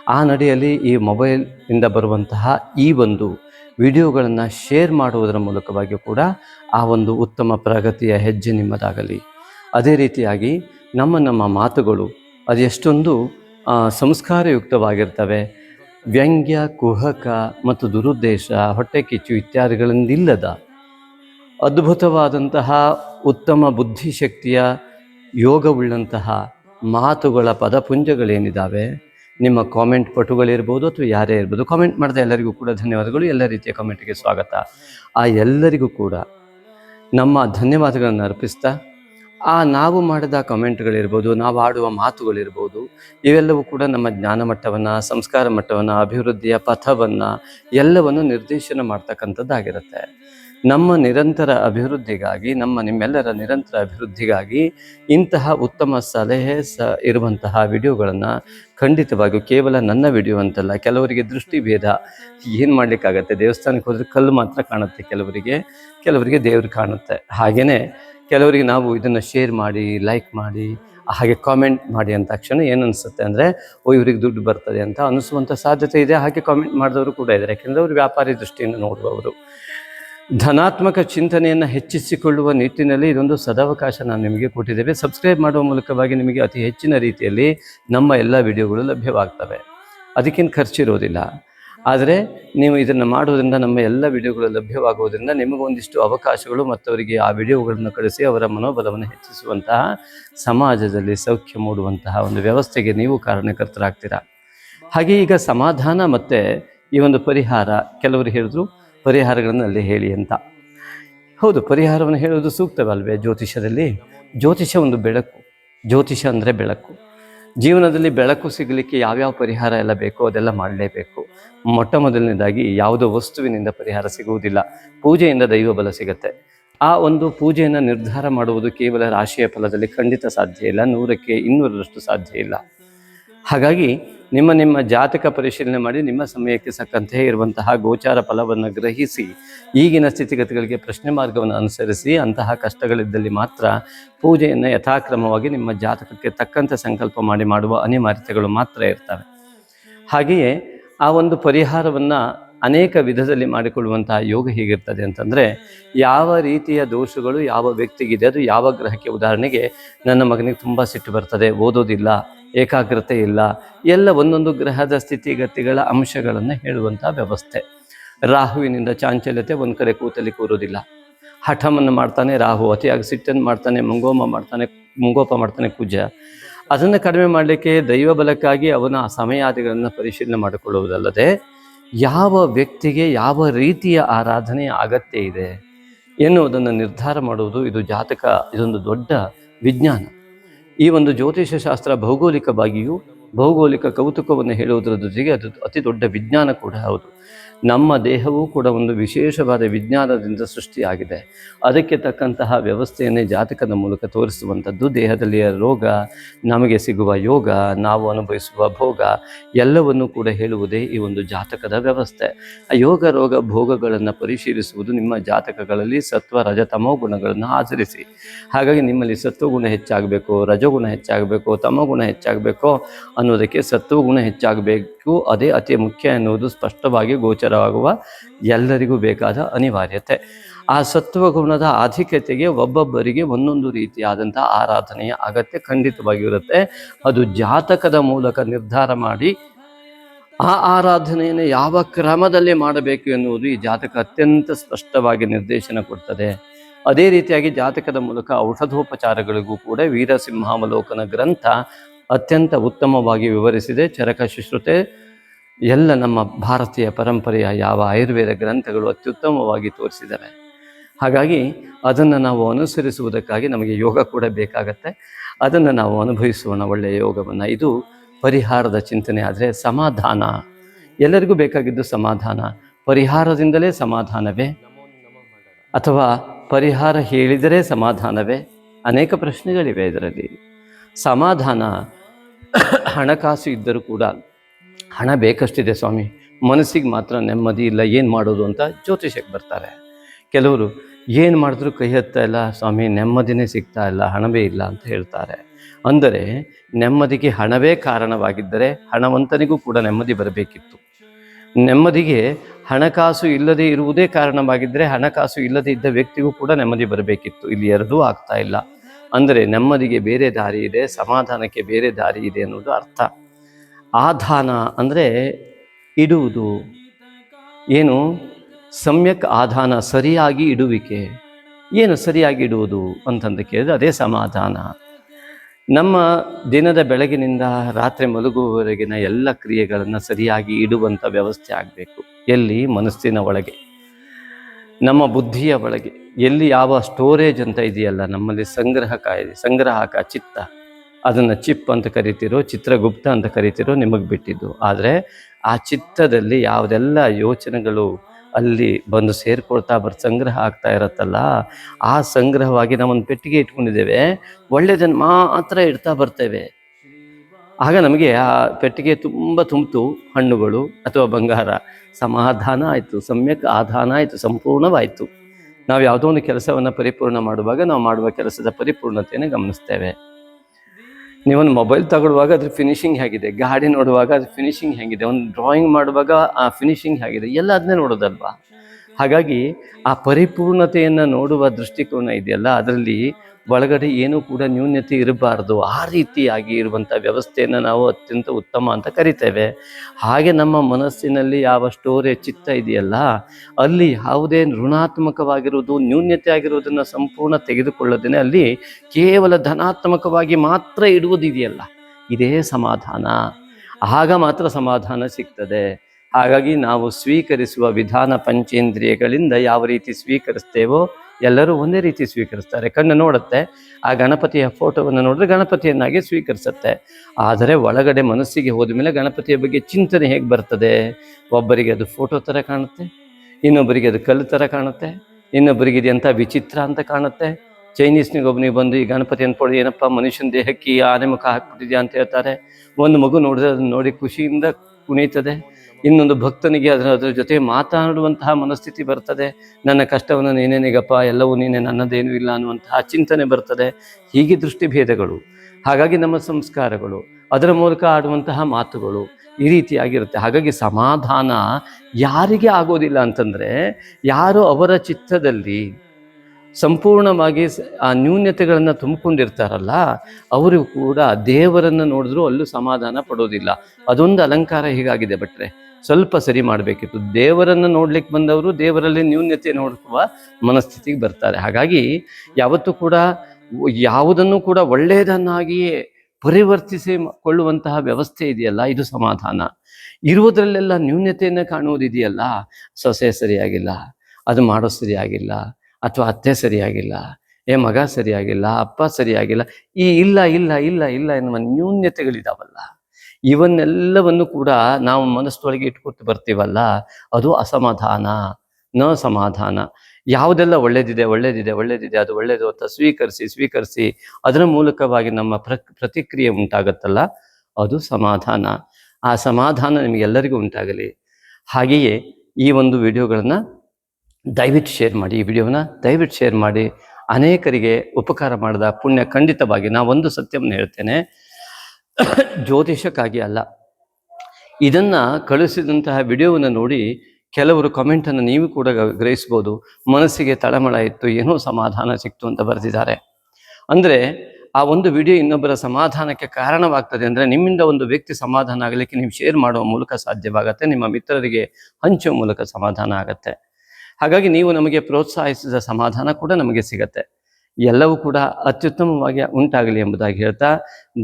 ಆ ನಡೆಯಲ್ಲಿ ಈ ಮೊಬೈಲಿಂದ ಬರುವಂತಹ ಈ ಒಂದು ವಿಡಿಯೋಗಳನ್ನು ಶೇರ್ ಮಾಡುವುದರ ಮೂಲಕವಾಗಿ ಕೂಡ ಆ ಒಂದು ಉತ್ತಮ ಪ್ರಗತಿಯ ಹೆಜ್ಜೆ ನಿಮ್ಮದಾಗಲಿ. ಅದೇ ರೀತಿಯಾಗಿ ನಮ್ಮ ನಮ್ಮ ಮಾತುಗಳು ಅದು ಎಷ್ಟೊಂದು ಸಂಸ್ಕಾರಯುಕ್ತವಾಗಿರ್ತವೆ. ವ್ಯಂಗ್ಯ, ಕುಹಕ ಮತ್ತು ದುರುದ್ದೇಶ, ಹೊಟ್ಟೆ ಕಿಚ್ಚು ಇತ್ಯಾದಿಗಳಿಂದಿಲ್ಲದ, ಅದ್ಭುತವಾದಂತಹ ಉತ್ತಮ ಬುದ್ಧಿಶಕ್ತಿಯ ಯೋಗವುಳ್ಳಂತಹ ಮಾತುಗಳ ಪದಪುಂಜಗಳೇನಿದ್ದಾವೆ ನಿಮ್ಮ ಕಾಮೆಂಟ್ ಪಟುಗಳಿರ್ಬೋದು ಅಥವಾ ಯಾರೇ ಇರ್ಬೋದು, ಕಾಮೆಂಟ್ ಮಾಡಿದ ಎಲ್ಲರಿಗೂ ಕೂಡ ಧನ್ಯವಾದಗಳು. ಎಲ್ಲ ರೀತಿಯ ಕಾಮೆಂಟ್ಗೆ ಸ್ವಾಗತ. ಆ ಎಲ್ಲರಿಗೂ ಕೂಡ ನಮ್ಮ ಧನ್ಯವಾದಗಳನ್ನು ಅರ್ಪಿಸ್ತಾ ಆ ನಾವು ಮಾಡಿದ ಕಮೆಂಟ್ಗಳಿರ್ಬೋದು, ನಾವು ಆಡುವ ಮಾತುಗಳಿರ್ಬೋದು, ಇವೆಲ್ಲವೂ ಕೂಡ ನಮ್ಮ ಜ್ಞಾನ ಮಟ್ಟವನ್ನು, ಸಂಸ್ಕಾರ ಮಟ್ಟವನ್ನು, ಅಭಿವೃದ್ಧಿಯ ಪಥವನ್ನು ಎಲ್ಲವನ್ನು ನಿರ್ದೇಶನ ಮಾಡ್ತಕ್ಕಂಥದ್ದಾಗಿರುತ್ತೆ. ನಮ್ಮ ನಿರಂತರ ಅಭಿವೃದ್ಧಿಗಾಗಿ, ನಮ್ಮ ನಿಮ್ಮೆಲ್ಲರ ನಿರಂತರ ಅಭಿವೃದ್ಧಿಗಾಗಿ ಇಂತಹ ಉತ್ತಮ ಸಲಹೆ ಸ ಇರುವಂತಹ ವಿಡಿಯೋಗಳನ್ನು ಖಂಡಿತವಾಗಿಯೂ ಕೇವಲ ನನ್ನ ವಿಡಿಯೋ ಅಂತಲ್ಲ, ಕೆಲವರಿಗೆ ದೃಷ್ಟಿ ಭೇದ ಏನು ಮಾಡಲಿಕ್ಕಾಗತ್ತೆ? ದೇವಸ್ಥಾನಕ್ಕೆ ಹೋದರೆ ಕಲ್ಲು ಮಾತ್ರ ಕಾಣುತ್ತೆ ಕೆಲವರಿಗೆ ಕೆಲವರಿಗೆ ದೇವರು ಕಾಣುತ್ತೆ. ಹಾಗೆಯೇ ಕೆಲವರಿಗೆ ನಾವು ಇದನ್ನು ಶೇರ್ ಮಾಡಿ ಲೈಕ್ ಮಾಡಿ, ಹಾಗೆ ಕಾಮೆಂಟ್ ಮಾಡಿ ಅಂತ ತಕ್ಷಣ ಏನು ಅನಿಸುತ್ತೆ ಅಂದರೆ, ಓ, ಇವ್ರಿಗೆ ದುಡ್ಡು ಬರ್ತದೆ ಅಂತ ಅನಿಸುವಂಥ ಸಾಧ್ಯತೆ ಇದೆ. ಹಾಗೆ ಕಾಮೆಂಟ್ ಮಾಡಿದವರು ಕೂಡ ಇದ್ದಾರೆ. ಯಾಕೆಂದರೆ ಅವರು ವ್ಯಾಪಾರಿ ದೃಷ್ಟಿಯಿಂದ ನೋಡುವವರು. ಧನಾತ್ಮಕ ಚಿಂತನೆಯನ್ನು ಹೆಚ್ಚಿಸಿಕೊಳ್ಳುವ ನಿಟ್ಟಿನಲ್ಲಿ ಇದೊಂದು ಸದಾವಕಾಶ ನಾನು ನಿಮಗೆ ಕೊಟ್ಟಿದ್ದೇವೆ. ಸಬ್ಸ್ಕ್ರೈಬ್ ಮಾಡುವ ಮೂಲಕವಾಗಿ ನಿಮಗೆ ಅತಿ ಹೆಚ್ಚಿನ ರೀತಿಯಲ್ಲಿ ನಮ್ಮ ಎಲ್ಲ ವಿಡಿಯೋಗಳು ಲಭ್ಯವಾಗ್ತವೆ. ಅದಕ್ಕೇನು ಖರ್ಚಿರೋದಿಲ್ಲ. ಆದರೆ ನೀವು ಇದನ್ನು ಮಾಡುವುದರಿಂದ ನಮ್ಮ ಎಲ್ಲ ವಿಡಿಯೋಗಳು ಲಭ್ಯವಾಗುವುದರಿಂದ ನಿಮಗೊಂದಿಷ್ಟು ಅವಕಾಶಗಳು ಮತ್ತು ಅವರಿಗೆ ಆ ವಿಡಿಯೋಗಳನ್ನು ಕಳಿಸಿ ಅವರ ಮನೋಬಲವನ್ನು ಹೆಚ್ಚಿಸುವಂತಹ ಸಮಾಜದಲ್ಲಿ ಸೌಖ್ಯ ಮೂಡುವಂತಹ ಒಂದು ವ್ಯವಸ್ಥೆಗೆ ನೀವು ಕಾರಣಕರ್ತರಾಗ್ತೀರಾ? ಹಾಗೆ ಈಗ ಸಮಾಧಾನ ಮತ್ತು ಈ ಒಂದು ಪರಿಹಾರ, ಕೆಲವರು ಹೇಳಿದ್ರು ಪರಿಹಾರಗಳನ್ನು ಅಲ್ಲಿ ಹೇಳಿ ಅಂತ. ಹೌದು, ಪರಿಹಾರವನ್ನು ಹೇಳುವುದು ಸೂಕ್ತವಲ್ವೇ ಜ್ಯೋತಿಷ್ಯದಲ್ಲಿ ಜ್ಯೋತಿಷ ಒಂದು ಬೆಳಕು. ಜ್ಯೋತಿಷ ಅಂದರೆ ಬೆಳಕು. ಜೀವನದಲ್ಲಿ ಬೆಳಕು ಸಿಗಲಿಕ್ಕೆ ಯಾವ್ಯಾವ ಪರಿಹಾರ ಎಲ್ಲ ಬೇಕೋ ಅದೆಲ್ಲ ಮಾಡಲೇಬೇಕು. ಮೊಟ್ಟ ಮೊದಲನೇದಾಗಿ ಯಾವುದೋ ವಸ್ತುವಿನಿಂದ ಪರಿಹಾರ ಸಿಗುವುದಿಲ್ಲ. ಪೂಜೆಯಿಂದ ದೈವ ಬಲ ಸಿಗುತ್ತೆ. ಆ ಒಂದು ಪೂಜೆಯನ್ನು ನಿರ್ಧಾರ ಮಾಡುವುದು ಕೇವಲ ರಾಶಿಯ ಫಲದಲ್ಲಿ ಖಂಡಿತ ಸಾಧ್ಯ ಇಲ್ಲ. ನೂರಕ್ಕೆ ಇನ್ನೂರರಷ್ಟು ಸಾಧ್ಯ ಇಲ್ಲ. ಹಾಗಾಗಿ ನಿಮ್ಮ ನಿಮ್ಮ ಜಾತಕ ಪರಿಶೀಲನೆ ಮಾಡಿ ನಿಮ್ಮ ಸಮಯಕ್ಕೆ ಸಕ್ಕಂತೆ ಇರುವಂತಹ ಗೋಚಾರ ಫಲವನ್ನು ಗ್ರಹಿಸಿ, ಈಗಿನ ಸ್ಥಿತಿಗತಿಗಳಿಗೆ ಪ್ರಶ್ನೆ ಮಾರ್ಗವನ್ನು ಅನುಸರಿಸಿ, ಅಂತಹ ಕಷ್ಟಗಳಿದ್ದಲ್ಲಿ ಮಾತ್ರ ಪೂಜೆಯನ್ನು ಯಥಾಕ್ರಮವಾಗಿ ನಿಮ್ಮ ಜಾತಕಕ್ಕೆ ತಕ್ಕಂತೆ ಸಂಕಲ್ಪ ಮಾಡಿ ಮಾಡುವ ಅನಿವಾರ್ಯತೆಗಳು ಮಾತ್ರ ಇರ್ತವೆ. ಹಾಗೆಯೇ ಆ ಒಂದು ಪರಿಹಾರವನ್ನು ಅನೇಕ ವಿಧದಲ್ಲಿ ಮಾಡಿಕೊಳ್ಳುವಂತಹ ಯೋಗ ಹೇಗಿರ್ತದೆ ಅಂತಂದರೆ, ಯಾವ ರೀತಿಯ ದೋಷಗಳು ಯಾವ ವ್ಯಕ್ತಿಗಿದೆ, ಅದು ಯಾವ ಗ್ರಹಕ್ಕೆ ಉದಾಹರಣೆಗೆ ನನ್ನ ಮಗನಿಗೆ ತುಂಬ ಸಿಟ್ಟು ಬರ್ತದೆ, ಓದೋದಿಲ್ಲ ಏಕಾಗ್ರತೆ ಇಲ್ಲ. ಎಲ್ಲ ಒಂದೊಂದು ಗ್ರಹದ ಸ್ಥಿತಿಗತಿಗಳ ಅಂಶಗಳನ್ನು ಹೇಳುವಂಥ ವ್ಯವಸ್ಥೆ. ರಾಹುವಿನಿಂದ ಚಾಂಚಲ್ಯತೆ ಒಂದು ಕಡೆ ಕೂತಲ್ಲಿ ಕೂರೋದಿಲ್ಲ ಹಠವನ್ನು ಮಾಡ್ತಾನೆ ರಾಹು, ಅತಿಯಾಗಿ ಸಿಟ್ಟನ್ನು ಮಾಡ್ತಾನೆ, ಮುಂಗೋಮ ಮಾಡ್ತಾನೆ, ಮುಂಗೋಪ ಮಾಡ್ತಾನೆ ಕುಜ. ಅದನ್ನು ಕಡಿಮೆ ಮಾಡಲಿಕ್ಕೆ ದೈವ ಬಲಕ್ಕಾಗಿ ಅವನ ಸಮಯಾದಿಗಳನ್ನು ಪರಿಶೀಲನೆ ಮಾಡಿಕೊಳ್ಳುವುದಲ್ಲದೆ ಯಾವ ವ್ಯಕ್ತಿಗೆ ಯಾವ ರೀತಿಯ ಆರಾಧನೆಯ ಅಗತ್ಯ ಇದೆ ಎನ್ನುವುದನ್ನು ನಿರ್ಧಾರ ಮಾಡುವುದು ಇದು ಜಾತಕ, ಇದೊಂದು ದೊಡ್ಡ ವಿಜ್ಞಾನ. ಈ ಒಂದು ಜ್ಯೋತಿಷಶಾಸ್ತ್ರ ಭೌಗೋಳಿಕವಾಗಿಯೂ ಭೌಗೋಳಿಕ ಕೌತುಕವನ್ನು ಹೇಳುವುದರ ಜೊತೆಗೆ ಅದು ಅತಿ ದೊಡ್ಡ ವಿಜ್ಞಾನ ಕೂಡ ಹೌದು. ನಮ್ಮ ದೇಹವೂ ಕೂಡ ಒಂದು ವಿಶೇಷವಾದ ವಿಜ್ಞಾನದಿಂದ ಸೃಷ್ಟಿಯಾಗಿದೆ. ಅದಕ್ಕೆ ತಕ್ಕಂತಹ ವ್ಯವಸ್ಥೆಯನ್ನೇ ಜಾತಕದ ಮೂಲಕ ತೋರಿಸುವಂಥದ್ದು ದೇಹದಲ್ಲಿಯ ರೋಗ, ನಮಗೆ ಸಿಗುವ ಯೋಗ, ನಾವು ಅನುಭವಿಸುವ ಭೋಗ, ಎಲ್ಲವನ್ನೂ ಕೂಡ ಹೇಳುವುದೇ ಈ ಒಂದು ಜಾತಕದ ವ್ಯವಸ್ಥೆ. ಆ ಯೋಗ, ರೋಗ ಭೋಗಗಳನ್ನು ಪರಿಶೀಲಿಸುವುದು ನಿಮ್ಮ ಜಾತಕಗಳಲ್ಲಿ ಸತ್ವ, ರಜ, ತಮೋ ಗುಣಗಳನ್ನು ಆಚರಿಸಿ. ಹಾಗಾಗಿ ನಿಮ್ಮಲ್ಲಿ ಸತ್ವಗುಣ ಹೆಚ್ಚಾಗಬೇಕು, ರಜಗುಣ ಹೆಚ್ಚಾಗಬೇಕು, ತಮೋಗುಣ ಹೆಚ್ಚಾಗಬೇಕು ಅನ್ನೋದಕ್ಕೆ ಸತ್ವಗುಣ ಹೆಚ್ಚಾಗಬೇಕು ಅದೇ ಅತಿ ಮುಖ್ಯ ಎನ್ನುವುದು ಸ್ಪಷ್ಟವಾಗಿ ಗೋಚರವಾಗುವ ಎಲ್ಲರಿಗೂ ಬೇಕಾದ ಅನಿವಾರ್ಯತೆ. ಆ ಸತ್ವಗುಣದ ಆಧಿಕ್ಯತೆಗೆ ಒಬ್ಬೊಬ್ಬರಿಗೆ ಒಂದೊಂದು ರೀತಿಯಾದಂಥ ಆರಾಧನೆಯ ಅಗತ್ಯ ಖಂಡಿತವಾಗಿರುತ್ತೆ ಅದು ಜಾತಕದ ಮೂಲಕ ನಿರ್ಧಾರ ಮಾಡಿ ಆ ಆರಾಧನೆಯನ್ನು ಯಾವ ಕ್ರಮದಲ್ಲಿ ಮಾಡಬೇಕು ಎನ್ನುವುದು ಈ ಜಾತಕ ಅತ್ಯಂತ ಸ್ಪಷ್ಟವಾಗಿ ನಿರ್ದೇಶನ ಕೊಡ್ತದೆ. ಅದೇ ರೀತಿಯಾಗಿ ಜಾತಕದ ಮೂಲಕ ಔಷಧೋಪಚಾರಗಳಿಗೂ ಕೂಡ ವೀರಸಿಂಹಾವಲೋಕನ ಗ್ರಂಥ ಅತ್ಯಂತ ಉತ್ತಮವಾಗಿ ವಿವರಿಸಿದೆ. ಚರಕ ಶುಶ್ರುತೆ, ಎಲ್ಲ ನಮ್ಮ ಭಾರತೀಯ ಪರಂಪರೆಯ ಯಾವ ಆಯುರ್ವೇದ ಗ್ರಂಥಗಳು ಅತ್ಯುತ್ತಮವಾಗಿ ತೋರಿಸಿದ್ದಾರೆ ಹಾಗಾಗಿ ಅದನ್ನು ನಾವು ಅನುಸರಿಸುವುದಕ್ಕಾಗಿ ನಮಗೆ ಯೋಗ ಕೂಡ ಬೇಕಾಗತ್ತೆ. ಅದನ್ನು ನಾವು ಅನುಭವಿಸೋಣ ಒಳ್ಳೆಯ ಯೋಗವನ್ನು. ಇದು ಪರಿಹಾರದ ಚಿಂತನೆ ಆದರೆ ಸಮಾಧಾನ. ಎಲ್ಲರಿಗೂ ಬೇಕಾಗಿದ್ದು ಸಮಾಧಾನ. ಪರಿಹಾರದಿಂದಲೇ ಸಮಾಧಾನವೇ? ಅಥವಾ ಪರಿಹಾರ ಹೇಳಿದರೆ ಸಮಾಧಾನವೇ? ಅನೇಕ ಪ್ರಶ್ನೆಗಳಿವೆ ಇದರಲ್ಲಿ. ಸಮಾಧಾನ ಹಣಕಾಸು ಇದ್ದರೂ ಕೂಡ ಹಣ ಬೇಕಷ್ಟಿದೆ ಸ್ವಾಮಿ. ಮನಸ್ಸಿಗೆ ಮಾತ್ರ ನೆಮ್ಮದಿ ಇಲ್ಲ, ಏನು ಮಾಡೋದು ಅಂತ ಜ್ಯೋತಿಷಕ್ಕೆ ಬರ್ತಾರೆ. ಕೆಲವರು ಏನು ಮಾಡಿದ್ರೂ ಕೈ ಹತ್ತಾ ಇಲ್ಲ, ಸ್ವಾಮಿ, ನೆಮ್ಮದಿನೇ ಸಿಗ್ತಾ ಇಲ್ಲ, ಹಣವೇ ಇಲ್ಲ ಅಂತ ಹೇಳ್ತಾರೆ. ಅಂದರೆ ನೆಮ್ಮದಿಗೆ ಹಣವೇ ಕಾರಣವಾಗಿದ್ದರೆ ಹಣವಂತನಿಗೂ ಕೂಡ ನೆಮ್ಮದಿ ಬರಬೇಕಿತ್ತು. ನೆಮ್ಮದಿಗೆ ಹಣಕಾಸು ಇಲ್ಲದೆ ಇರುವುದೇ ಕಾರಣವಾಗಿದ್ದರೆ ಹಣಕಾಸು ಇಲ್ಲದೇ ಇದ್ದ ವ್ಯಕ್ತಿಗೂ ಕೂಡ ನೆಮ್ಮದಿ ಬರಬೇಕಿತ್ತು. ಇಲ್ಲಿ ಎರಡೂ ಆಗ್ತಾ ಇಲ್ಲ. ಅಂದರೆ ನೆಮ್ಮದಿಗೆ ಬೇರೆ ದಾರಿ ಇದೆ, ಸಮಾಧಾನಕ್ಕೆ ಬೇರೆ ದಾರಿ ಇದೆ ಅನ್ನೋದು ಅರ್ಥ. ಆಧಾನ ಅಂದರೆ ಇಡುವುದು. ಏನು? ಸಮ್ಯಕ್ ಆಧಾನ, ಸರಿಯಾಗಿ ಇಡುವಿಕೆ. ಏನು ಸರಿಯಾಗಿ ಇಡುವುದು ಅಂತಂದು ಕೇಳಿದ್ರೆ ಅದೇ ಸಮಾಧಾನ. ನಮ್ಮ ದಿನದ ಬೆಳಗಿನಿಂದ ರಾತ್ರಿ ಮಲಗುವವರೆಗಿನ ಎಲ್ಲ ಕ್ರಿಯೆಗಳನ್ನು ಸರಿಯಾಗಿ ಇಡುವಂಥ ವ್ಯವಸ್ಥೆ ಆಗಬೇಕು. ಎಲ್ಲಿ? ಮನಸ್ಸಿನ ಒಳಗೆ. ನಮ್ಮ ಬುದ್ಧಿಯ ಒಳಗೆ. ಎಲ್ಲಿ ಯಾವ ಸ್ಟೋರೇಜ್ ಅಂತ ಇದೆಯಲ್ಲ, ನಮ್ಮಲ್ಲಿ ಸಂಗ್ರಹಕ ಇದೆ ಸಂಗ್ರಹಕ ಚಿತ್ತ. ಅದನ್ನು ಚಿಪ್ ಅಂತ ಕರಿತಿರೋ, ಚಿತ್ರಗುಪ್ತ ಅಂತ ಕರಿತಿರೋ ನಿಮಗೆ ಬಿಟ್ಟಿದ್ದು. ಆದರೆ ಆ ಚಿತ್ತದಲ್ಲಿ ಯಾವುದೆಲ್ಲ ಯೋಚನೆಗಳು ಅಲ್ಲಿ ಬಂದು ಸೇರ್ಕೊಳ್ತಾ ಬರ್, ಸಂಗ್ರಹ ಆಗ್ತಾ ಇರತ್ತಲ್ಲ, ಆ ಸಂಗ್ರಹವಾಗಿ ನಾವೊಂದು ಪೆಟ್ಟಿಗೆ ಇಟ್ಕೊಂಡಿದ್ದೇವೆ ಒಳ್ಳೆಯದನ್ನು ಮಾತ್ರ ಇಡ್ತಾ ಬರ್ತೇವೆ. ಆಗ ನಮಗೆ ಆ ಪೆಟ್ಟಿಗೆ ತುಂಬ ತುಂಬಿತು, ಹಣ್ಣುಗಳು ಅಥವಾ ಬಂಗಾರ. ಸಮಾಧಾನ ಆಯಿತು, ಸಮ್ಯಕ್ ಆಧಾನ ಆಯಿತು, ಸಂಪೂರ್ಣವಾಯಿತು. ನಾವು ಯಾವುದೋ ಒಂದು ಕೆಲಸವನ್ನು ಪರಿಪೂರ್ಣ ಮಾಡುವಾಗ ನಾವು ಮಾಡುವ ಕೆಲಸದ ಪರಿಪೂರ್ಣತೆಯನ್ನು ಗಮನಿಸ್ತೇವೆ. ನೀವೊಂದು ಮೊಬೈಲ್ ತಗೊಳ್ಳುವಾಗ ಅದ್ರ ಫಿನಿಶಿಂಗ್ ಹೇಗಿದೆ? ಗಾಡಿ ನೋಡುವಾಗ ಅದ್ರ ಫಿನಿಶಿಂಗ್ ಹೇಗಿದೆ? ಒಂದು ಡ್ರಾಯಿಂಗ್ ಮಾಡುವಾಗ ಆ ಫಿನಿಶಿಂಗ್ ಹೇಗಿದೆ? ಎಲ್ಲ ಅದನ್ನೇ ನೋಡೋದಲ್ವಾ? ಹಾಗಾಗಿ ಆ ಪರಿಪೂರ್ಣತೆಯನ್ನು ನೋಡುವ ದೃಷ್ಟಿಕೋನ ಇದೆಯಲ್ಲ, ಅದರಲ್ಲಿ ಒಳಗಡೆ ಏನೂ ಕೂಡ ನ್ಯೂನ್ಯತೆ ಇರಬಾರ್ದು. ಆ ರೀತಿಯಾಗಿ ಇರುವಂಥ ವ್ಯವಸ್ಥೆಯನ್ನು ನಾವು ಅತ್ಯಂತ ಉತ್ತಮ ಅಂತ ಕರಿತೇವೆ. ಹಾಗೆ ನಮ್ಮ ಮನಸ್ಸಿನಲ್ಲಿ ಯಾವ ಸ್ಟೋರೇಜ್ ಚಿತ್ತ ಇದೆಯಲ್ಲ, ಅಲ್ಲಿ ಯಾವುದೇ ಋಣಾತ್ಮಕವಾಗಿರುವುದು ನ್ಯೂನ್ಯತೆ ಆಗಿರುವುದನ್ನು ಸಂಪೂರ್ಣ ತೆಗೆದುಕೊಳ್ಳೋದೇ ಅಲ್ಲಿ ಕೇವಲ ಧನಾತ್ಮಕವಾಗಿ ಮಾತ್ರ ಇಡುವುದಿದೆಯಲ್ಲ. ಇದೇ ಸಮಾಧಾನ. ಆಗ ಮಾತ್ರ ಸಮಾಧಾನ ಸಿಗ್ತದೆ. ಹಾಗಾಗಿ ನಾವು ಸ್ವೀಕರಿಸುವ ವಿಧಾನ ಪಂಚೇಂದ್ರಿಯಗಳಿಂದ ಯಾವ ರೀತಿ ಸ್ವೀಕರಿಸ್ತೇವೋ ಎಲ್ಲರೂ ಒಂದೇ ರೀತಿ ಸ್ವೀಕರಿಸ್ತಾರೆ. ಕಣ್ಣು ನೋಡುತ್ತೆ, ಆ ಗಣಪತಿಯ ಫೋಟೋವನ್ನು ನೋಡಿದ್ರೆ ಗಣಪತಿಯನ್ನಾಗಿ ಸ್ವೀಕರಿಸುತ್ತೆ. ಆದರೆ ಒಳಗಡೆ ಮನಸ್ಸಿಗೆ ಹೋದ ಮೇಲೆ ಗಣಪತಿಯ ಬಗ್ಗೆ ಚಿಂತನೆ ಹೇಗೆ ಬರ್ತದೆ? ಒಬ್ಬರಿಗೆ ಅದು ಫೋಟೋ ಥರ ಕಾಣುತ್ತೆ, ಇನ್ನೊಬ್ಬರಿಗೆ ಅದು ಕಲ್ಲು ಥರ ಕಾಣುತ್ತೆ, ಇನ್ನೊಬ್ಬರಿಗೆ ಇದು ಎಂಥ ವಿಚಿತ್ರ ಅಂತ ಕಾಣುತ್ತೆ. ಚೈನೀಸ್ನಿಗೆ ಒಬ್ಬನಿಗೆ ಬಂದು ಈ ಗಣಪತಿ ಅಂದ್ಕೊಳ್ಳಿ ಏನಪ್ಪ ಮನುಷ್ಯನ ದೇಹಕ್ಕೆ ಈ ಆನೆ ಮುಖ ಹಾಕ್ಬಿಟ್ಟಿದ್ಯಾ ಅಂತ ಹೇಳ್ತಾರೆ. ಒಂದು ಮಗು ನೋಡಿದ್ರೆ ನೋಡಿ ಖುಷಿಯಿಂದ ಕುಣಿತದೆ. ಇನ್ನೊಂದು ಭಕ್ತನಿಗೆ ಅದರ ಅದರ ಜೊತೆ ಮಾತಾಡುವಂತಹ ಮನಸ್ಥಿತಿ ಬರ್ತದೆ. ನನ್ನ ಕಷ್ಟವನ್ನು ನೀನೇನಿಗಪ್ಪ ಎಲ್ಲವೂ ನೀನೇ, ನನ್ನದೇನೂ ಇಲ್ಲ ಅನ್ನುವಂತಹ ಚಿಂತನೆ ಬರ್ತದೆ. ಹೀಗೆ ದೃಷ್ಟಿಭೇದಗಳು, ಹಾಗಾಗಿ ನಮ್ಮ ಸಂಸ್ಕಾರಗಳು, ಅದರ ಮೂಲಕ ಆಡುವಂತಹ ಮಾತುಗಳು ಈ ರೀತಿಯಾಗಿರುತ್ತೆ. ಹಾಗಾಗಿ ಸಮಾಧಾನ ಯಾರಿಗೆ ಆಗೋದಿಲ್ಲ ಅಂತಂದರೆ, ಯಾರು ಅವರ ಚಿತ್ತದಲ್ಲಿ ಸಂಪೂರ್ಣವಾಗಿ ಆ ನ್ಯೂನ್ಯತೆಗಳನ್ನು ತುಂಬಿಕೊಂಡಿರ್ತಾರಲ್ಲ, ಅವರು ಕೂಡ ದೇವರನ್ನು ನೋಡಿದ್ರೂ ಅಲ್ಲೂ ಸಮಾಧಾನ ಪಡೋದಿಲ್ಲ. ಅದೊಂದು ಅಲಂಕಾರ ಹೀಗಾಗಿದೆ ಭಟ್ರೆ. ಸ್ವಲ್ಪ ಸರಿ ಮಾಡಬೇಕಿತ್ತು. ದೇವರನ್ನು ನೋಡ್ಲಿಕ್ಕೆ ಬಂದವರು ದೇವರಲ್ಲಿ ನ್ಯೂನ್ಯತೆ ನೋಡುವ ಮನಸ್ಥಿತಿಗೆ ಬರ್ತಾರೆ. ಹಾಗಾಗಿ ಯಾವತ್ತೂ ಕೂಡ ಯಾವುದನ್ನು ಕೂಡ ಒಳ್ಳೆಯದನ್ನಾಗಿಯೇ ಪರಿವರ್ತಿಸಿ ಕೊಳ್ಳುವಂತಹ ವ್ಯವಸ್ಥೆ ಇದೆಯಲ್ಲ? ಇದು ಸಮಾಧಾನ. ಇರುವುದರಲ್ಲೆಲ್ಲ ನ್ಯೂನ್ಯತೆಯನ್ನು ಕಾಣುವುದಿದೆಯಲ್ಲ ಸೊಸೆ ಸರಿಯಾಗಿಲ್ಲ, ಅದು ಮಾಡೋ ಸರಿಯಾಗಿಲ್ಲ, ಅಥವಾ ಅತ್ತೆ ಸರಿಯಾಗಿಲ್ಲ, ಏ ಮಗ ಸರಿಯಾಗಿಲ್ಲ, ಅಪ್ಪ ಸರಿಯಾಗಿಲ್ಲ, ಈ ಇಲ್ಲ ಇಲ್ಲ ಇಲ್ಲ ಇಲ್ಲ ಎನ್ನುವ ನ್ಯೂನ್ಯತೆಗಳಿದಾವಲ್ಲ ಇವನ್ನೆಲ್ಲವನ್ನು ಕೂಡ ನಾವು ಮನಸ್ಸೊಳಗೆ ಇಟ್ಕೊಟ್ಟು ಬರ್ತೀವಲ್ಲ, ಅದು ಅಸಮಾಧಾನ, ನ ಸಮಾಧಾನ. ಯಾವುದೆಲ್ಲ ಒಳ್ಳೇದಿದೆ ಒಳ್ಳೇದಿದೆ ಒಳ್ಳೇದಿದೆ, ಅದು ಒಳ್ಳೇದು ಅಂತ ಸ್ವೀಕರಿಸಿ ಸ್ವೀಕರಿಸಿ, ಅದರ ಮೂಲಕವಾಗಿ ನಮ್ಮ ಪ್ರ ಪ್ರತಿಕ್ರಿಯೆ ಉಂಟಾಗತ್ತಲ್ಲ, ಅದು ಸಮಾಧಾನ. ಆ ಸಮಾಧಾನ ನಿಮಗೆಲ್ಲರಿಗೂ ಉಂಟಾಗಲಿ. ಹಾಗೆಯೇ ಈ ಒಂದು ವಿಡಿಯೋಗಳನ್ನು ದಯವಿಟ್ಟು ಶೇರ್ ಮಾಡಿ. ಈ ವಿಡಿಯೋನ ದಯವಿಟ್ಟು ಶೇರ್ ಮಾಡಿ. ಅನೇಕರಿಗೆ ಉಪಕಾರ ಮಾಡಿದ ಪುಣ್ಯ ಖಂಡಿತವಾಗಿ ನಾವೊಂದು ಸತ್ಯವನ್ನು ಹೇಳ್ತೇನೆ. [COUGHS] ಜ್ಯೋತಿಷಕ್ಕಾಗಿ ಅಲ್ಲ. ಇದನ್ನು ಕಳಿಸಿದಂತಹ ವಿಡಿಯೋವನ್ನು ನೋಡಿ ಕೆಲವರು ಕಮೆಂಟನ್ನು ನೀವು ಕೂಡ ಗ್ರಹಿಸ್ಬೋದು. ಮನಸ್ಸಿಗೆ ತಳಮಳ ಇತ್ತು, ಏನೋ ಸಮಾಧಾನ ಸಿಕ್ತು ಅಂತ ಬರೆದಿದ್ದಾರೆ. ಅಂದರೆ ಆ ಒಂದು ವಿಡಿಯೋ ಇನ್ನೊಬ್ಬರ ಸಮಾಧಾನಕ್ಕೆ ಕಾರಣವಾಗ್ತದೆ ಅಂದರೆ ನಿಮ್ಮಿಂದ ಒಂದು ವ್ಯಕ್ತಿ ಸಮಾಧಾನ ಆಗಲಿಕ್ಕೆ ನೀವು ಶೇರ್ ಮಾಡುವ ಮೂಲಕ ಸಾಧ್ಯವಾಗತ್ತೆ, ನಿಮ್ಮ ಮಿತ್ರರಿಗೆ ಹಂಚುವ ಮೂಲಕ ಸಮಾಧಾನ ಆಗುತ್ತೆ. ಹಾಗಾಗಿ ನೀವು ನಮಗೆ ಪ್ರೋತ್ಸಾಹಿಸಿದ ಸಮಾಧಾನ ಕೂಡ ನಮಗೆ ಸಿಗತ್ತೆ. ಎಲ್ಲವೂ ಕೂಡ ಅತ್ಯುತ್ತಮವಾಗಿ ಉಂಟಾಗಲಿ ಎಂಬುದಾಗಿ ಹೇಳ್ತಾ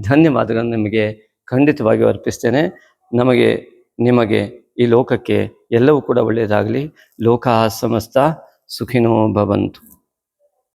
ಧನ್ಯವಾದಗಳನ್ನು ನಿಮಗೆ ಖಂಡಿತವಾಗಿ ಅರ್ಪಿಸ್ತೇನೆ. ನಮಗೆ, ನಿಮಗೆ ಈ ಲೋಕಕ್ಕೆ ಎಲ್ಲವೂ ಕೂಡ ಒಳ್ಳೆಯದಾಗಲಿ. ಲೋಕ ಸಮಸ್ತ ಸುಖಿನೋ ಭವಂತು.